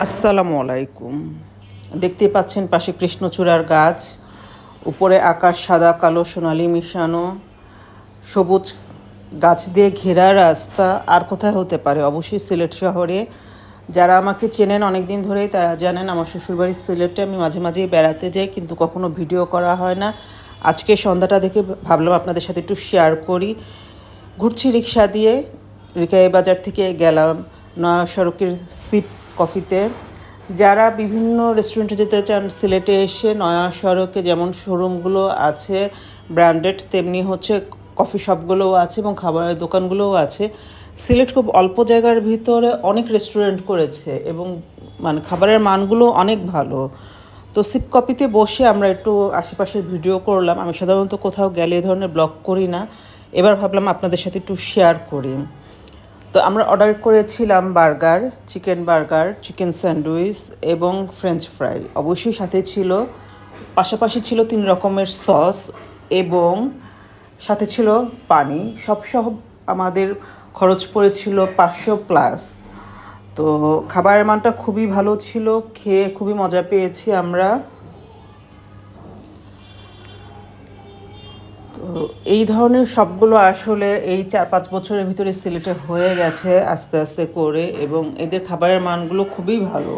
আসসালামু আলাইকুম। দেখতে পাচ্ছেন পাশে কৃষ্ণচূড়ার গাছ, উপরে আকাশ সাদা, কালো, সোনালি মিশানো। সবুজ গাছ দিয়ে ঘেরা রাস্তা আর কোথায় হতে পারে? অবশ্যই সিলেট শহরে। যারা আমাকে চেনেন অনেক দিন ধরেই, তারা জানেন আমার শ্বশুরবাড়ির সিলেটে আমি মাঝে মাঝেই বেড়াতে যাই, কিন্তু কখনো ভিডিও করা হয় না। আজকে সন্ধ্যাটা দেখে ভাবলাম আপনাদের সাথে একটু শেয়ার করি। ঘুরছি রিক্সা দিয়ে রিকাই বাজার থেকে গেলাম, নয়া সড়কের সিপ কফিতে। যারা বিভিন্ন রেস্টুরেন্টে যেতে চান, সিলেটে এসে নয়া সড়কে যেমন শোরুমগুলো আছে ব্র্যান্ডেড তেমনি হচ্ছে কফি শপগুলোও আছে এবং খাবারের দোকানগুলোও আছে। সিলেট খুব অল্প জায়গার ভিতরে অনেক রেস্টুরেন্ট করেছে এবং মানে খাবারের মানগুলো অনেক ভালো। তো সিপ কপিতে বসে আমরা একটু আশেপাশের ভিডিও করলাম। আমি সাধারণত কোথাও গেলে এই ধরনের ব্লগ করি না। এবার ভাবলাম আপনাদের সাথে একটু শেয়ার করি। তো আমরা অর্ডার করেছিলাম burger, chicken burger, chicken sandwich এবং ফ্রেঞ্চ ফ্রাই। অবশ্যই সাথে ছিল, পাশাপাশি ছিল তিন রকমের সস এবং সাথে ছিল পানি। সব সহ আমাদের খরচ পড়েছিল পাঁচশো প্লাস। তো খাবারের মানটা খুবই ভালো ছিল, খেয়ে খুবই মজা পেয়েছি আমরা। এই ধরনের সবগুলো আসলে এই চার পাঁচ বছরের ভিতরে সিলেটে হয়ে গেছে আস্তে আস্তে করে এবং এদের খাবারের মানগুলো খুবই ভালো।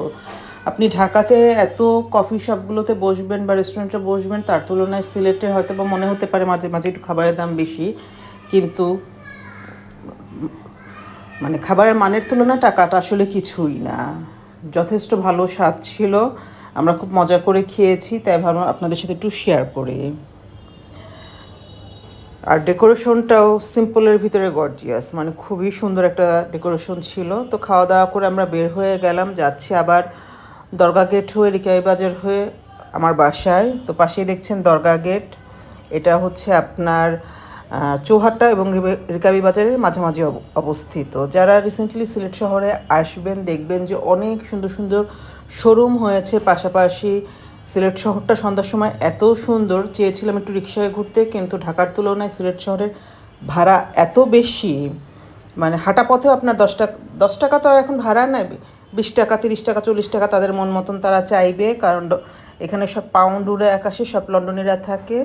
আপনি ঢাকাতে এত কফি শপগুলোতে বসবেন বা রেস্টুরেন্টে বসবেন, তার তুলনায় সিলেটে হয়তো বা মনে হতে পারে মাঝে মাঝে একটু খাবারের দাম বেশি। কিন্তু মানে খাবারের মানের তুলনায় টাকাটা আসলে কিছুই না। যথেষ্ট ভালো স্বাদ ছিল। আমরা খুব মজা করে খেয়েছি, তাই ভাবলাম আপনাদের সাথে একটু শেয়ার করি। আর ডেকোরেশনটাও সিম্পলের ভিতরে গর্জিয়াস মানে খুবই সুন্দর একটা ডেকোরেশন ছিল। তো খাওয়া দাওয়া করে আমরা বের হয়ে গেলাম, যাচ্ছি আবার দরগা গেট হয়ে, রিকাই বাজার হয়ে আমার বাসায়। তো পাশেই দেখছেন দরগা গেট এটা হচ্ছে আপনার চৌহাট্টা এবং রিকাবি বাজারের মাঝামাঝি অব- অবস্থিত। যারা রিসেন্টলি সিলেট শহরে আসবেন, দেখবেন যে অনেক সুন্দর সুন্দর শোরুম হয়েছে, পাশাপাশি সিলেট শহরটা সন্ধ্যার সময় এত সুন্দর, চেয়েছিলাম একটু রিক্সায় ঘুরতে, কিন্তু ঢাকার তুলনায় সিলেট শহরের ভাড়া এত বেশি। মানে হাঁটা পথেও আপনার দশ টাকা দশ টাকা তো আর এখন ভাড়া নেয় বিশ টাকা, তিরিশ টাকা, চল্লিশ টাকা তাদের মন মতন তারা চাইবে, কারণ এখানে সব পাউন্ড উড়ে আকাশে, সব লন্ডনেরা থাকে।